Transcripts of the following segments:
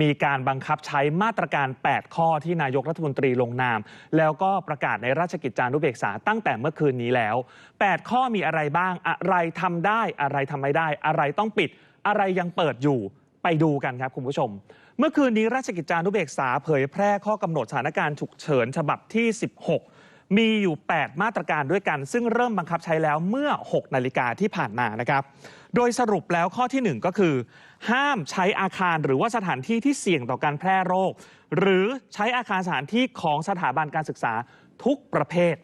มีการบังคับใช้มาตรการ 8 ข้อที่นายกรัฐมนตรีลงนาม แล้วก็ประกาศในราชกิจจานุเบกษาตั้งแต่เมื่อคืนนี้แล้ว 8 ข้อมีอะไรบ้าง อะไรทำได้อะไรทำไม่ได้ อะไรต้องปิด อะไรยังเปิดอยู่ไปดูกันครับคุณผู้ชม เมื่อคืนนี้ราชกิจจานุเบกษาเผยแพร่ข้อกำหนดสถานการณ์ฉุกเฉินฉบับที่ 16มีอยู่ 8 มาตรการด้วยกัน ซึ่งเริ่มบังคับใช้แล้วเมื่อ 6 นาฬิกาที่ผ่านมานะครับ โดยสรุปแล้วข้อทีหนึ่1 ก็คือ ห้ามใช้อาคารหรือว่าสถานที่ที่เสี่ยงต่อการแพร่โรค หรือใช้อาคารสถานที่ของสถาบันการศึกษาทุกประเภท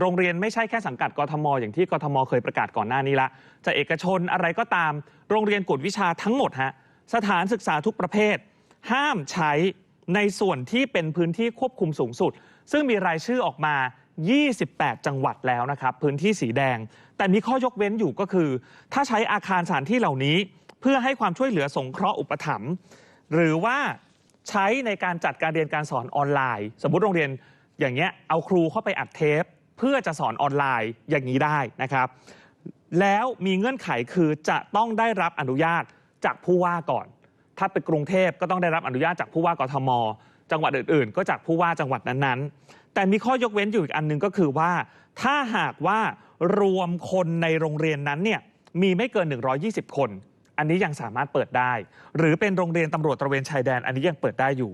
โรงเรียนไม่ใช่แค่สังกัดกทม อย่างที่กทม เคยประกาศก่อนหน้านี้ละจะเอกชนอะไรก็ตาม โรงเรียนกวดวิชาทั้งหมดฮะสถานศึกษาทุกประเภท ห้ามใช้ในส่วนที่เป็นพื้นที่ควบคุมสูงสุด ซึ่งมีรายชื่อออกมา 28 จังหวัดแล้วนะครับ พื้นที่สีแดง แต่มีข้อยกเว้นอยู่ก็คือ ถ้าใช้อาคารสถานที่เหล่านี้ เพื่อให้ความช่วยเหลือสงเคราะห์อุปถัมภ์หรือว่าใช้ในการจัดการเรียนการสอนออนไลน์ สมมติโรงเรียนอย่างเงี้ยเอาครูเข้าไปอัดเทป เพื่อจะสอนออนไลน์อย่างนี้ได้นะครับ แล้วมีเงื่อนไขคือจะต้องได้รับอนุญาตจากผู้ว่าก่อน ถ้าเป็นกรุงเทพก็ต้องได้รับอนุญาตจากผู้ว่ากทม จังหวัดอื่นๆ ก็จากผู้ว่าจังหวัดนั้นๆ แต่มีข้อยกเว้นอยู่อีกอันหนึงก็คือว่า ถ้าหากว่ารวมคนในโรงเรียนนั้นเนี่ยมีไม่เกิน 120 คน อันนี้ยังสามารถเปิดได้ หรือเป็นโรงเรียนตำรวจตระเวนชายแดน อันนี้ยังเปิดได้อยู่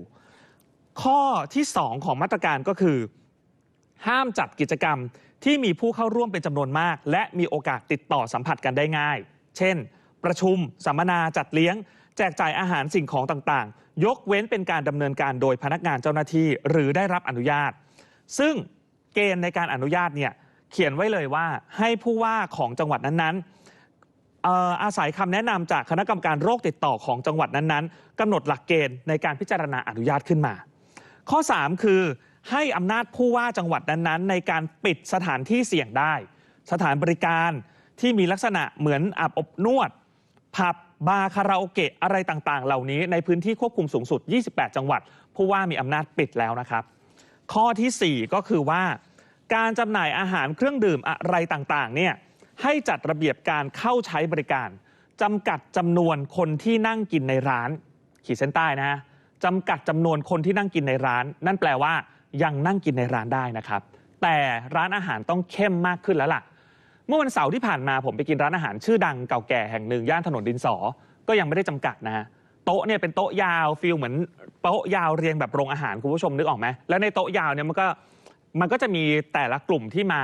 ข้อที่ 2 ของมาตรการก็คือ ห้ามจัดกิจกรรมที่มีผู้เข้าร่วมเป็นจำนวนมาก และมีโอกาสติดต่อสัมผัสกันได้ง่าย เช่น ประชุม สัมมนาจัดเลี้ยง แจกจ่ายอาหารสิ่งของต่างๆ ยกเว้นเป็นการดำเนินการโดยพนักงานเจ้าหน้าที่หรือได้รับอนุญาต ซึ่งเกณฑ์ในการอนุญาตเนี่ยเขียนไว้เลยว่าให้ผู้ว่าของจังหวัดนั้นๆ อาศัยคำแนะนำจากคณะกรรมการโรคติดต่อของจังหวัดนั้นๆกำหนดหลักเกณฑ์ในการพิจารณาอนุญาตขึ้นมา ข้อ 3 คือให้อำนาจผู้ว่าจังหวัดนั้นๆ ในการปิดสถานที่เสี่ยงได้ สถานบริการที่มีลักษณะเหมือนอาบอบนวด ผับ บาร์คาราโอเกะอะไรต่างๆ เหล่านี้ในพื้นที่ควบคุมสูงสุด 28 จังหวัด ผู้ว่ามีอำนาจปิดแล้วนะครับ ข้อทีสี่ 4 ก็คือว่า การจำหน่ายอาหารเครื่องดื่มอะไรต่างๆเนี่ยให้จัดระเบียบการเข้าใช้บริการจำกัดจำนวนคนที่นั่งกินในร้าน ขีดเส้นใต้นะจำกัดจำนวนคนที่นั่งกินในร้าน นั่นแปลว่ายังนั่งกินในร้านได้นะครับ แต่ร้านอาหารต้องเข้มมากขึ้นแล้วล่ะ เมื่อวันเสาร์ที่ผ่านมาผมไปกินร้านอาหารชื่อดังเก่าแก่แห่งหนึ่งย่านถนนดินสอ ก็ยังไม่ได้จำกัดนะฮะโต๊ะเนี่ยเป็นโต๊ะยาวฟิลเหมือนโต๊ะยาวเรียงแบบโรงอาหารคุณผู้ชมนึกออกไหมแล้วในโต๊ะยาวเนี่ยมันก็มันก็จะมีแต่ละกลุ่มที่มา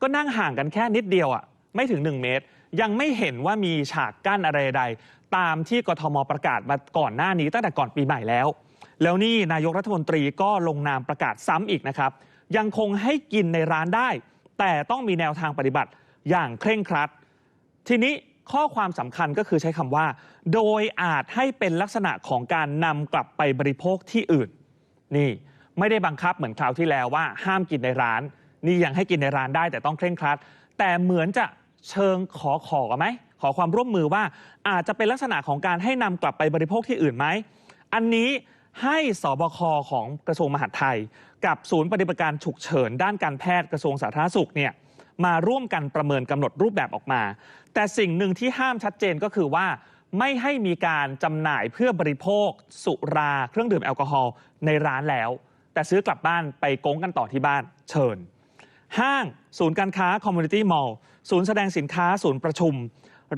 ก็นั่งห่างกันแค่นิดเดียวอะไม่ถึง 1 เมตร ยังไม่เห็นว่ามีฉากกั้นอะไรใด ตามที่กทมประกาศมาก่อนหน้านี้ตั้งแต่ก่อนปีใหม่แล้ว แล้วนี่นายกรัฐมนตรีก็ลงนามประกาศซ้ำอีกนะครับ ยังคงให้กินในร้านได้ แต่ต้องมีแนวทางปฏิบัติ อย่างเคร่งครัด ทีนี้ข้อความสำคัญก็คือใช้คำว่า โดยอาจให้เป็นลักษณะของการนำกลับไปบริโภคที่อื่น นี่ไม่ได้บังคับเหมือนคราวที่แล้วว่า ห้ามกินในร้าน นี่ยังให้กินในร้านได้แต่ต้องเคร่งครัด แต่เหมือนจะเชิงขอขอไหมขอความร่วมมือว่าอาจจะเป็นลักษณะของการให้นำกลับไปบริโภคที่อื่นไหมอันนี้ให้สบคของกระทรวงมหาดไทย กับศูนย์ปฏิบัติการฉุกเฉินด้านการแพทย์กระทรวงสาธารณสุขเนี่ย มาร่วมกันประเมินกำหนดรูปแบบออกมา แต่สิ่งหนึ่งที่ห้ามชัดเจนก็คือว่า ไม่ให้มีการจำหน่ายเพื่อบริโภค สุราเครื่องดื่มแอลกอฮอล์ในร้านแล้ว แต่ซื้อกลับบ้านไปโกงกันต่อที่บ้านเชิญ ห้าง ศูนย์การค้าคอมมูนิตี้มอลล์ศูนย์แสดงสินค้าศูนย์ประชุม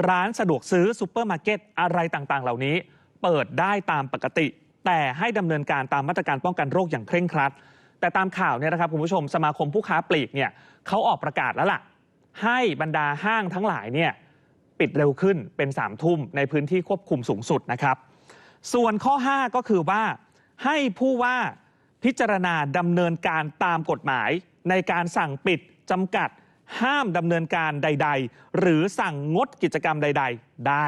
ร้านสะดวกซื้อซูเปอร์มาร์เก็ตอะไรต่างๆ เหล่านี้ เปิดได้ตามปกติ แต่ให้ดำเนินการตามมาตรการป้องกันโรคอย่างเคร่งครัด แต่ตามข่าวเนี่ยนะครับคุณผู้ชมสมาคมผู้ค้าปลีกเนี่ยเขาออกประกาศแล้วล่ะ ให้บรรดาห้างทั้งหลายเนี่ยปิดเร็วขึ้นเป็น3ามทุ่มในพื้นที่ควบคุมสูงสุดนะครับ ส่วนข้อ 5 ก็คือว่าให้ผู้ว่าพิจารณาดำเนินการตามกฎหมาย ในการสั่งปิดจำกัด ห้ามดำเนินการใด ๆ หรือสั่งงดกิจกรรมใด ๆ ได้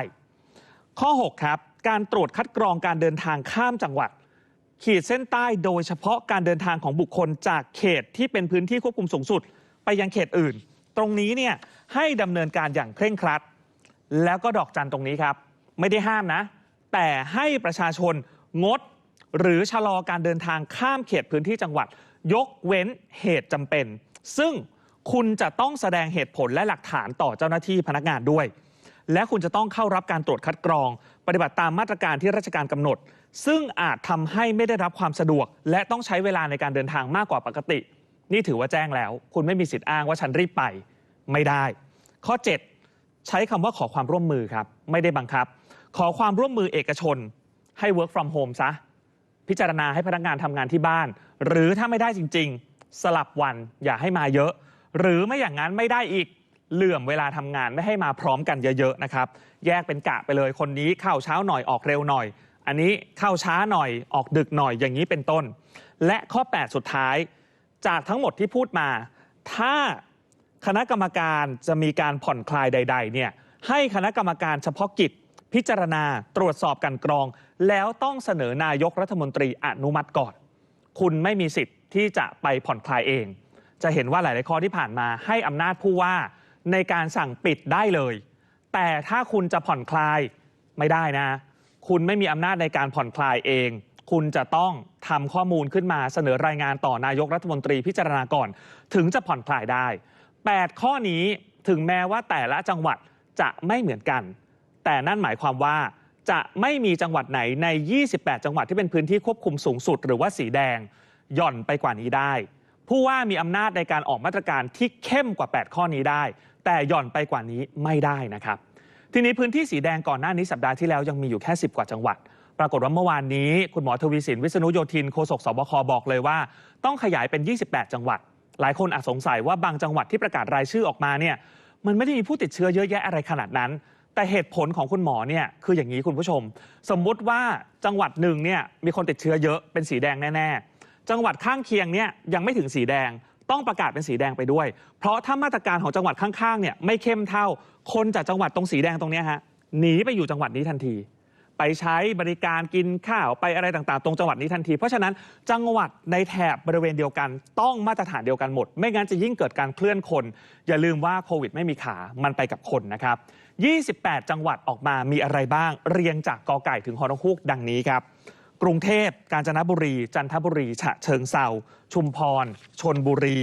ข้อ 6 ครับ การตรวจคัดกรองการเดินทางข้ามจังหวัด ขีดเส้นใต้โดยเฉพาะการเดินทางของบุคคลจากเขตที่เป็นพื้นที่ควบคุมสูงสุด ไปยังเขตอื่น ตรงนี้เนี่ยให้ดำเนินการอย่างเคร่งครัด แล้วก็ดอกจันตรงนี้ครับ ไม่ได้ห้ามนะ แต่ให้ประชาชนงดหรือชะลอการเดินทางข้ามเขตพื้นที่จังหวัด ยกเว้นเหตุจำเป็น ซึ่งคุณจะต้องแสดงเหตุผลและหลักฐานต่อเจ้าหน้าที่พนักงานด้วย และคุณจะต้องเข้ารับการตรวจคัดกรอง ปฏิบัติตามมาตรการที่ราชการกำหนด ซึ่งอาจทำให้ไม่ได้รับความสะดวก และต้องใช้เวลาในการเดินทางมากกว่าปกติ นี่ถือว่าแจ้งแล้ว คุณไม่มีสิทธิ์อ้างว่าฉันรีบไปไม่ได้ ข้อ 7 ใช้คำว่าขอความร่วมมือครับ ไม่ได้บังคับ ขอความร่วมมือเอกชน ให้ work from home ซะ พิจารณาให้พนักงานทำงานที่บ้าน หรือถ้าไม่ได้จริง ๆ สลับวันอย่าให้มาเยอะ หรือไม่อย่างนั้นไม่ได้อีกเหลื่อมเวลาทำงานไม่ให้มาพร้อมกันเยอะๆนะครับ แยกเป็นกะไปเลยคนนี้เข้าเช้าหน่อยออกเร็วหน่อย อันนี้เข้าช้าหน่อยออกดึกหน่อยอย่างนี้เป็นต้น และข้อ 8 สุดท้ายจากทั้งหมดที่พูดมา ถ้าคณะกรรมการจะมีการผ่อนคลายใด ๆ เนี่ยให้คณะกรรมการเฉพาะกิจ พิจารณาตรวจสอบกันกรอง แล้วต้องเสนอนายกรัฐมนตรีอนุมัติก่อน คุณไม่มีสิทธิ์ที่จะไปผ่อนคลายเอง จะเห็นว่าหลาย ๆ ข้อที่ผ่านมาให้อำนาจผู้ว่าในการสั่งปิดได้เลย แต่ถ้าคุณจะผ่อนคลายไม่ได้นะ คุณไม่มีอำนาจในการผ่อนคลายเอง คุณจะต้องทำข้อมูลขึ้นมาเสนอรายงานต่อนายกรัฐมนตรีพิจารณาก่อน ถึงจะผ่อนคลายได้ 8 ข้อนี้ถึงแม้ว่าแต่ละจังหวัดจะไม่เหมือนกัน แต่นั่นหมายความว่าจะไม่มีจังหวัดไหนใน 28 จังหวัดที่เป็นพื้นที่ควบคุมสูงสุด หรือว่าสีแดงหย่อนไปกว่านี้ได้ ผู้ว่ามีอำนาจในการออกมาตรการที่เข้มกว่า 8 ข้อนี้ได้ แต่หย่อนไปกว่านี้ไม่ได้นะครับ ทีนี้พื้นที่สีแดงก่อนหน้านี้สัปดาห์ที่แล้วยังมีอยู่แค่ 10 กว่าจังหวัด ปรากฏว่าเมื่อวานนี้ คุณหมอทวีสิน วิษณุโยธินโฆษกสบคบอกเลยว่า ต้องขยายเป็น 28 จังหวัด หลายคนอาจสงสัยว่าบางจังหวัดที่ประกาศรายชื่อออกมาเนี่ยมันไม่ได้มีผู้ติดเชื้อเยอะแยะอะไรขนาดนั้น แต่เหตุผลของคุณหมอเนี่ยคืออย่างนี้คุณผู้ชม สมมุติว่าจังหวัดหนึ่งเนี่ยมีคนติดเชื้อเยอะเป็นสีแดงแน่ ๆ จังหวัดข้างเคียงเนี่ยยังไม่ถึงสีแดง ต้องประกาศเป็นสีแดงไปด้วย เพราะถ้ามาตรการของจังหวัดข้างๆเนี่ยไม่เข้มเท่า คนจากจังหวัดตรงสีแดงตรงนี้ฮะหนีไปอยู่จังหวัดนี้ทันที ไปใช้บริการกินข้าวไปอะไรต่างๆ ตรงจังหวัดนี้ทันที เพราะฉะนั้นจังหวัดในแถบบริเวณเดียวกัน ต้องมาตรฐานเดียวกันหมด ไม่งั้นจะยิ่งเกิดการเคลื่อนคน อย่าลืมว่าโควิดไม่มีขามันไปกับคนนะครับ 28 จังหวัดออกมามีอะไรบ้าง เรียงจากกอไก่ถึงฮอนกฮูกดังนี้ครับ กรุงเทพ กาญจนบุรี จันทบุรี ฉะเชิงเซาชุมพร ชนบุรี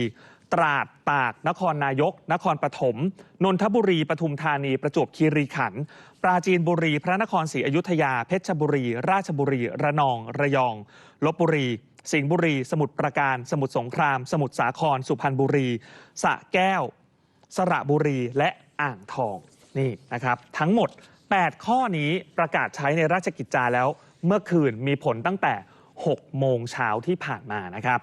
ตราด ตาก นครนายก นครปฐม นนทบุรี ปทุมธานี ประจวบคีรีขันธ์ ปราจีนบุรี พระนครศรีอยุธยา เพชรบุรี ราชบุรี ระนอง ระยอง ลบบุรี สิงห์บุรี สมุทรปราการ สมุทรสงคราม สมุทรสาคร สุพรรณบุรี สระแก้ว สระบุรี และอ่างทอง นี่นะครับ ทั้งหมด 8 ข้อนี้ประกาศใช้ในราชกิจจาแล้ว เมื่อคืนมีผลตั้งแต่ 6 โมงเช้าที่ผ่านมานะครับ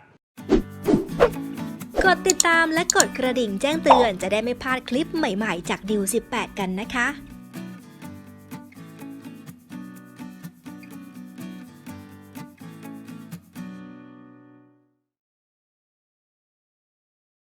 กดติดตามและกดกระดิ่งแจ้งเตือนจะได้ไม่พลาดคลิปใหม่ๆ จากดิว18 กันนะคะ